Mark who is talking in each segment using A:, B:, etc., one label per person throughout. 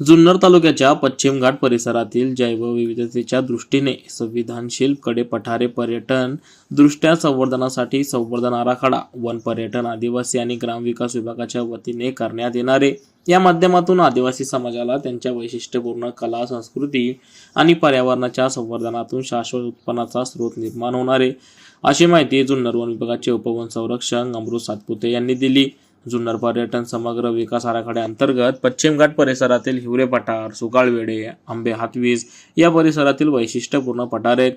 A: जुन्नर तालुक्याच्या पश्चिम घाट परिसरातील जैवविविधतेच्या दृष्टीने संविधानशील कडे पठारे पर्यटन दृष्ट्या संवर्धनासाठी संवर्धन आराखडा वन पर्यटन आदिवासी आणि ग्रामविकास विभागाच्या वतीने करण्यात येणारे. या माध्यमातून आदिवासी समाजाला त्यांच्या वैशिष्ट्यपूर्ण कला संस्कृती आणि पर्यावरणाच्या संवर्धनातून शाश्वत उत्पन्नाचा स्रोत निर्माण होणारे अशी माहिती जुन्नर वन विभागाचे उपवन संरक्षक अमृत सातपुते यांनी दिली. जुन्नर पर्यटन समग्र विकास आराखड्याअंतर्गत पश्चिम घाट परिसरातील हिवरे पठार सुकाळवेडे आंबे हातवीज या परिसरातील वैशिष्ट्यपूर्ण पठारे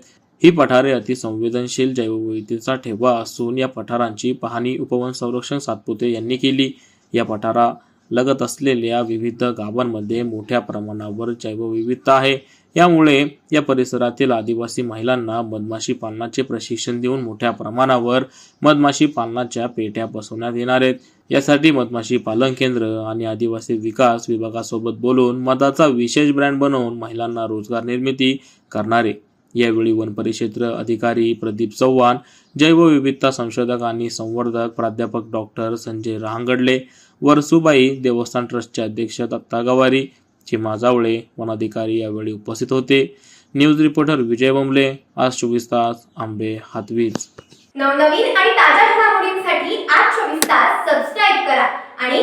A: ही पठारे अतिसंवेदनशील जैवविविधतेचा ठेवा असून या पठारांची पाहणी उपवन संरक्षण सातपुते यांनी केली. या पठारा लगत असलेल्या विविध गावांमध्ये मोठ्या प्रमाणावर जैवविविधता आहे. यामुळे या परिसरातील आदिवासी महिलांना मधमाशी पालनाचे प्रशिक्षण देऊन मोठ्या प्रमाणावर मधमाशी पालनाच्या पेट्या बसवण्यात येणार आहेत. यासाठी मधमाशी पालन केंद्र आणि आदिवासी विकास विभागासोबत बोलून मधाचा विशेष ब्रँड बनवून महिलांना रोजगार निर्मिती करणारे यावेळी वनपरिक्षेत्र अधिकारी प्रदीप चव्हाण जैवविविधता संशोधक आणि संवर्धक प्राध्यापक डॉक्टर संजय रहांगडले वरसुबाई देवस्थान ट्रस्टचे अध्यक्ष दत्ता गवारी चिमा जावळे वनाधिकारी यावेळी उपस्थित होते. न्यूज रिपोर्टर विजय बंबले आज चोवीस तास आंबे हातवीज.
B: नवनवीन आणि ताज्या घडामोडींसाठी आज चोवीस तास सबस्क्राईब करा आणि